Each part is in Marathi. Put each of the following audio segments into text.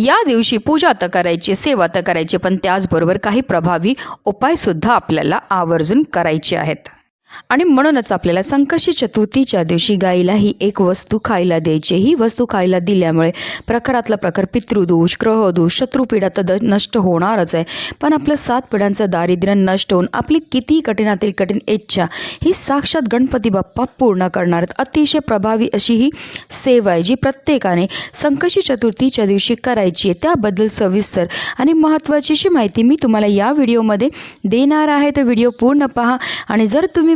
या दिवशी पूजा तर करायची सेवा तर करायची पण त्याचबरोबर काही प्रभावी उपायसुद्धा आपल्याला आवर्जून करायचे आहेत. आणि म्हणूनच आपल्याला संकष्टी चतुर्थीच्या दिवशी गाईला ही एक वस्तू खायला द्यायची ही वस्तू खायला दिल्यामुळे प्रकारातला प्रकार पितृदोष ग्रहदोष शत्रुपीडा तर द- नष्ट होणारच आहे. पण आपलं सात पिढ्यांचं दारिद्र्य नष्ट होऊन आपली किती कठीणातील कठीण इच्छा ही साक्षात गणपती बाप्पा पूर्ण करणार आहेत. अतिशय प्रभावी अशी ही सेवा आहे जी प्रत्येकाने संकष्टी चतुर्थीच्या दिवशी करायची आहे. त्याबद्दल सविस्तर आणि महत्त्वाची अशी माहिती मी तुम्हाला या व्हिडिओमध्ये देणार आहे. तर व्हिडिओ पूर्ण पहा आणि जर तुम्ही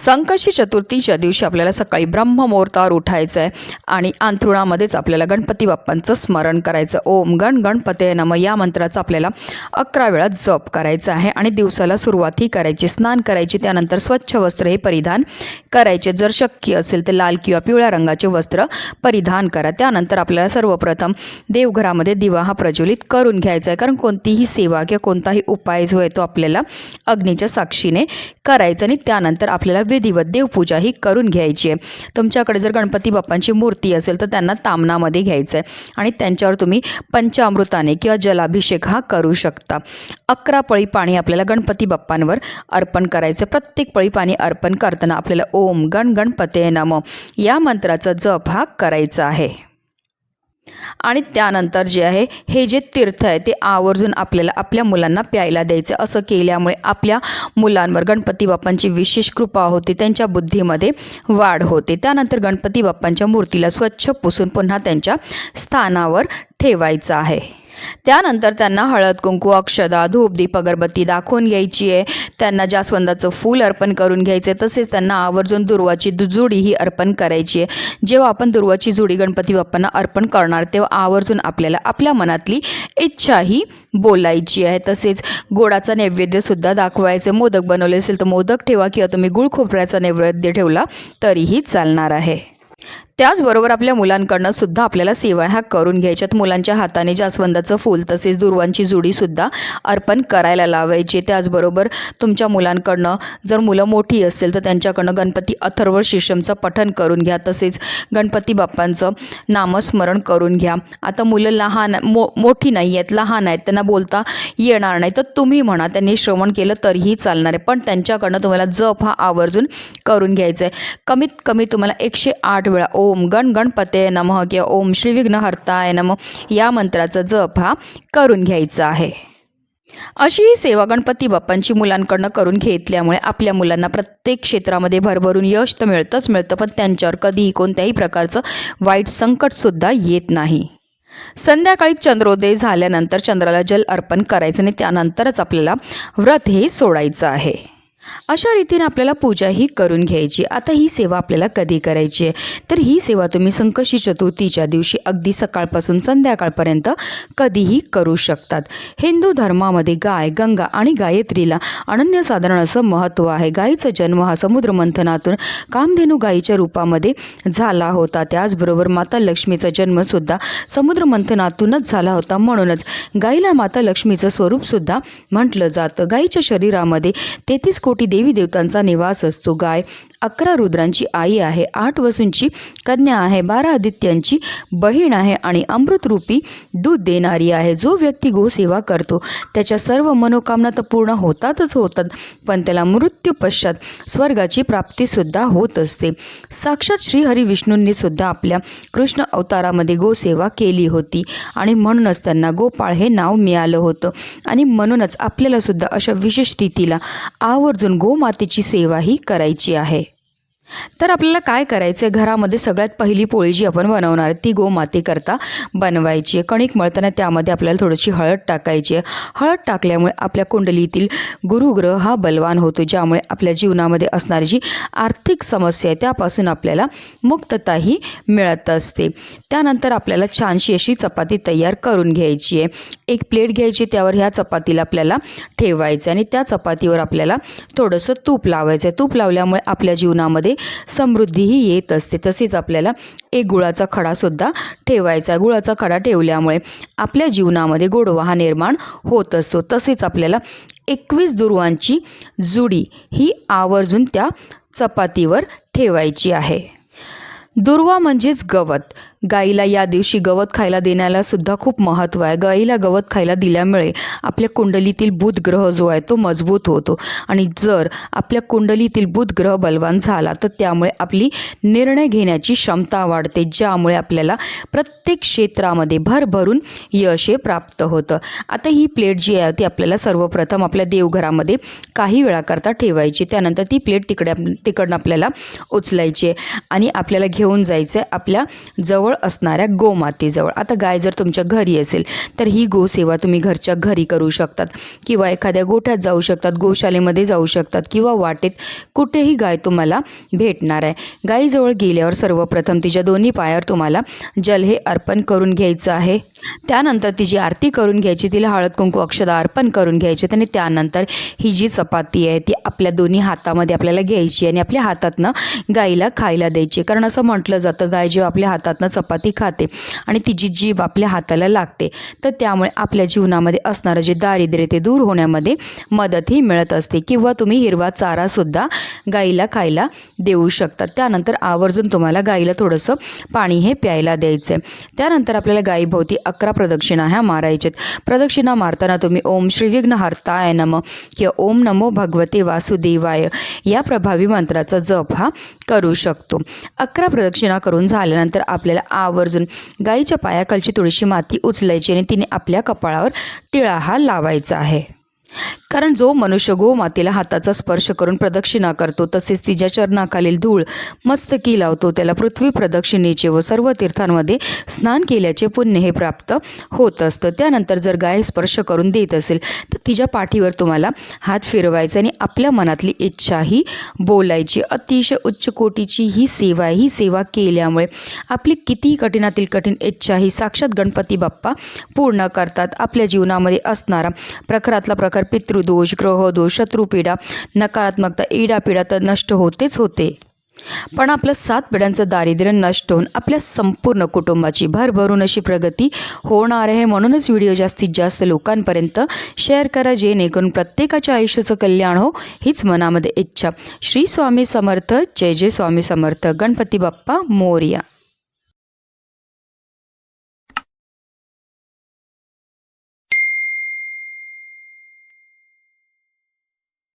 संकष्टी चतुर्थीच्या दिवशी आपल्याला सकाळी ब्रह्ममुहूर्तावर उठायचं आहे आणि अंथरुणामध्येच आपल्याला गणपती बाप्पांचं स्मरण करायचं ओम गण गणपते नम या मंत्राचा आपल्याला अकरा वेळा जप करायचा आहे आणि दिवसाला सुरुवातही करायची स्नान करायची त्यानंतर स्वच्छ वस्त्र हे परिधान करायचे. जर शक्य असेल तर लाल किंवा पिवळ्या रंगाचे वस्त्र परिधान करा. त्यानंतर आपल्याला सर्वप्रथम देवघरामध्ये दिवा हा प्रज्वलित करून घ्यायचा आहे कारण कोणतीही सेवा किंवा कोणताही उपाय जो आहे तो आपल्याला अग्नीच्या साक्षीने करायचा आणि त्यानंतर आपल्याला विधिवत देवपूजा ही करून घ्यायची आहे. तुमच्याकडे जर गणपती बाप्पांची मूर्ती असेल तर त्यांना तामणामध्ये घ्यायचं आहे आणि त्यांच्यावर तुम्ही पंचामृताने किंवा जलाभिषेक हा करू शकता. अकरा पळी पाणी आपल्याला गणपती बाप्पांवर अर्पण करायचं प्रत्येक पळी पाणी अर्पण करताना आपल्याला ओम गण गणपते नम या मंत्राचा जप हा करायचा आहे. आणि त्यानंतर जे आहे हे जे तीर्थ आहे ते आवर्जून आपल्याला आपल्या मुलांना प्यायला द्यायचं. असं केल्यामुळे आपल्या मुलांवर गणपती बाप्पांची विशेष कृपा होते त्यांच्या बुद्धीमध्ये वाढ होते. त्यानंतर गणपती बाप्पांच्या मूर्तीला स्वच्छ पुसून पुन्हा त्यांच्या स्थानावर ठेवायचं आहे. त्यानंतर त्यांना हळद कुंकू अक्षदा धूप दीप अगरबत्ती दाखवून घ्यायची आहे. त्यांना जास्वंदाचं फूल अर्पण करून घ्यायचं आहे तसेच त्यांना आवर्जून दुर्वाची दु- जुडी ही अर्पण करायची आहे. जेव्हा आपण दुर्वाची जुडी गणपती बाप्पांना अर्पण करणार तेव्हा आवर्जून आपल्याला आपल्या मनातली इच्छा ही बोलायची आहे. तसेच गोडाचा नैवेद्यसुद्धा दाखवायचं. मोदक बनवले असेल तर मोदक ठेवा किंवा तुम्ही गुळ खोबऱ्याचा नैवेद्य ठेवला तरीही चालणार आहे. त्याचबरोबर आपल्या मुलांकडनं सुद्धा आपल्याला सेवा ह्या करून घ्यायच्यात मुलांच्या हाताने जास्वंदाचं फूल तसेच दुर्वांची जुडीसुद्धा अर्पण करायला लावायची. त्याचबरोबर तुमच्या मुलांकडनं जर मुलं मोठी असेल तर त्यांच्याकडनं गणपती अथर्व शिष्यमचं पठन करून घ्या. तसेच गणपती बाप्पांचं नामस्मरण करून घ्या. आता मुलं लहान मो मोठी नाही आहेत लहान आहेत त्यांना बोलता येणार नाही. तर तुम्ही म्हणा त्यांनी श्रवण केलं तरीही चालणार आहे. पण त्यांच्याकडनं तुम्हाला जप हा आवर्जून करून घ्यायचा आहे. कमीत कमी तुम्हाला एकशे आठ वेळा ओ ओम गण गणपते नमः किंवा ओम श्री विघ्नहर्ताय नम या मंत्राचा जप हा करून घ्यायचा आहे. अशी ही सेवा गणपती बाप्पांची मुलांकडनं करून घेतल्यामुळे आपल्या मुलांना प्रत्येक क्षेत्रामध्ये भरभरून यश तर मिळतंच मिळतं पण त्यांच्यावर कधीही कोणत्याही प्रकारचं वाईट संकटसुद्धा येत नाही. संध्याकाळी चंद्रोदय झाल्यानंतर चंद्राला जल अर्पण करायचं आणि त्यानंतरच आपल्याला व्रत हे सोडायचं आहे. अशा रीतीने आपल्याला पूजा ही करून घ्यायची. आता ही सेवा आपल्याला कधी करायची आहे? तर ही सेवा तुम्ही संकष्टी चतुर्थीच्या दिवशी अगदी सकाळपासून संध्याकाळपर्यंत कधीही करू शकतात. हिंदू धर्मामध्ये गाय गंगा आणि गायत्रीला अनन्यसाधारण असं महत्त्व आहे. गायीचा जन्म हा समुद्र मंथनातून कामधेनू गायीच्या रूपामध्ये झाला होता. त्याचबरोबर माता लक्ष्मीचा जन्मसुद्धा समुद्र मंथनातूनच झाला होता. म्हणूनच गायीला माता लक्ष्मीचं स्वरूपसुद्धा म्हटलं जातं. गायीच्या शरीरामध्ये तेहतीस कोटी देवी देवतांचा निवास असतो. गाय अकरा रुद्रांची आई आहे. आठ वसूंची कन्या आहे. बारा आदित्यांची बहीण आहे आणि अमृतरूपी दूध देणारी आहे. जो व्यक्ती गोसेवा करतो त्याच्या सर्व मनोकामना तर पूर्ण होतातच होतात पण त्याला मृत्यू पश्चात स्वर्गाची प्राप्तीसुद्धा होत असते. साक्षात श्रीहरी विष्णूंनी सुद्धा आपल्या कृष्ण अवतारामध्ये गोसेवा केली होती आणि म्हणूनच त्यांना गोपाळ हे नाव मिळालं होतं आणि म्हणूनच आपल्यालासुद्धा अशा विशेष रीतीला आवर्जून गोमातेची सेवा ही करायची आहे. तर आपल्याला काय करायचं आहे घरामध्ये सगळ्यात पहिली पोळी जी आपण बनवणार आहे ती गोमातेकरता बनवायची आहे. कणिक मळताना त्यामध्ये आपल्याला थोडीशी हळद टाकायची आहे. हळद टाकल्यामुळे आपल्या कुंडलीतील गुरुग्रह हा बलवान होतो ज्यामुळे आपल्या जीवनामध्ये असणारी जी आर्थिक समस्या आहे त्यापासून आपल्याला मुक्तताही मिळत असते. त्यानंतर आपल्याला छानशी अशी चपाती तयार करून घ्यायची आहे. एक प्लेट घ्यायची त्यावर ह्या चपातीला आपल्याला ठेवायचं आणि त्या चपातीवर आपल्याला थोडंसं तूप लावायचं. आहे तूप लावल्यामुळे आपल्या जीवनामध्ये समृद्धीही येत असते. तसेच आपल्याला एक गुळाचा खडासुद्धा ठेवायचा. आहे गुळाचा खडा ठेवल्यामुळे आपल्या जीवनामध्ये गोडवा हा निर्माण होत असतो. तसेच आपल्याला एकवीस दुर्वांची जुडी ही आवर्जून त्या चपातीवर ठेवायची आहे. दुर्वा म्हणजेच गवत. गाईला या दिवशी गवत खायला देण्याला सुद्धा खूप महत्त्व आहे. गाईला गवत खायला दिल्यामुळे आपल्या कुंडलीतील बुध ग्रह जो आहे तो मजबूत होतो. आणि जर आपल्या कुंडलीतील बुध ग्रह बलवान झाला तर त्यामुळे आपली निर्णय घेण्याची क्षमता वाढते ज्यामुळे आपल्याला प्रत्येक क्षेत्रामध्ये भरभरून यश हे प्राप्त होतं. आता ही प्लेट जी आहे ती आपल्याला सर्वप्रथम आपल्या देवघरामध्ये काही वेळाकरता ठेवायची. त्यानंतर ती प्लेट तिकडे तिकडनं आपल्याला उचलायची आहे. आणि आपल्याला घेऊन जायचं आहे आपल्या जवळ असणाऱ्या गोमातेजवळ. आता गाय जर तुमच्या घरी असेल तर ही गोसेवा तुम्ही घरच्या घरी करू शकतात. किंवा एखाद्या गोठ्यात जाऊ शकतात गोशालेमध्ये जाऊ शकतात किंवा वाटेत कुठेही गाय तुम्हाला भेटणार आहे. गायीजवळ गेल्यावर सर्वप्रथम तिच्या दोन्ही पायावर तुम्हाला जल हे अर्पण करून घ्यायचं आहे. त्यानंतर तिची आरती करून घ्यायची तिला हळद कुंकू अक्षदा अर्पण करून घ्यायचे आणि त्यानंतर ही जी चपाती आहे ती आपल्या दोन्ही हातामध्ये आपल्याला घ्यायची आणि आपल्या हातातनं गाईला खायला द्यायची. कारण असं म्हटलं जातं गाय जेव्हा आपल्या हातातनं चपाती खाते आणि तिची जीभ आपल्या हाताला लागते. तर त्यामुळे आपल्या जीवनामध्ये असणारं जे दारिद्र्य ते दूर होण्यामध्ये मदतही मिळत असते किंवा तुम्ही हिरवा चारासुद्धा गाईला खायला देऊ शकतात त्यानंतर आवर्जून तुम्हाला गाईला थोडंसं पाणी हे प्यायला द्यायचं आहे त्यानंतर आपल्याला गाईभोवती अकरा प्रदक्षिणा ह्या मारायच्यात प्रदक्षिणा मारताना तुम्ही ओम श्री विघ्नहर्ताय नम किंवा ओम नमो भगवते वासुदेवाय या प्रभावी मंत्राचा जप हा करू शकतो. अकरा प्रदक्षिणा करून झाल्यानंतर आपल्याला आवर्जून गाईच्या पायाखालची थोडीशी माती उचलायची आणि तिने आपल्या कपाळावर टिळा हा लावायचा आहे. कारण जो मनुष्य गोमातेला हाताचा स्पर्श करून प्रदक्षिणा करतो तसेच तिच्या चरणाखालील धूळ मस्तकी लावतो त्याला पृथ्वी प्रदक्षिणेचे व सर्व तीर्थांमध्ये स्नान केल्याचे पुण्य हे प्राप्त होत असतं. त्यानंतर जर गाय स्पर्श करून देत असेल तर तिच्या पाठीवर तुम्हाला हात फिरवायचा आणि आपल्या मनातली इच्छाही बोलायची. अतिशय उच्च कोटीची ही सेवा आहे. ही सेवा केल्यामुळे आपली कितीही कठीणातील कठीण इच्छा ही साक्षात गणपती बाप्पा पूर्ण करतात. आपल्या जीवनामध्ये असणारा प्रखरातला प्रकार पितृदोष ग्रहदोष शत्रुपीडा नकारात्मकता इडापिडा तर नष्ट होतेच होते. पण आपलं सात पिढ्यांचं दारिद्र्य नष्ट होऊन आपल्या संपूर्ण कुटुंबाची भरभरून अशी प्रगती होणार आहे म्हणूनच व्हिडिओ जास्तीत जास्त लोकांपर्यंत शेअर करा जेणेकरून प्रत्येकाच्या आयुष्याचं कल्याण हो हीच मनामध्ये इच्छा. श्री स्वामी समर्थ जय जय स्वामी समर्थ. गणपती बाप्पा मोर्या.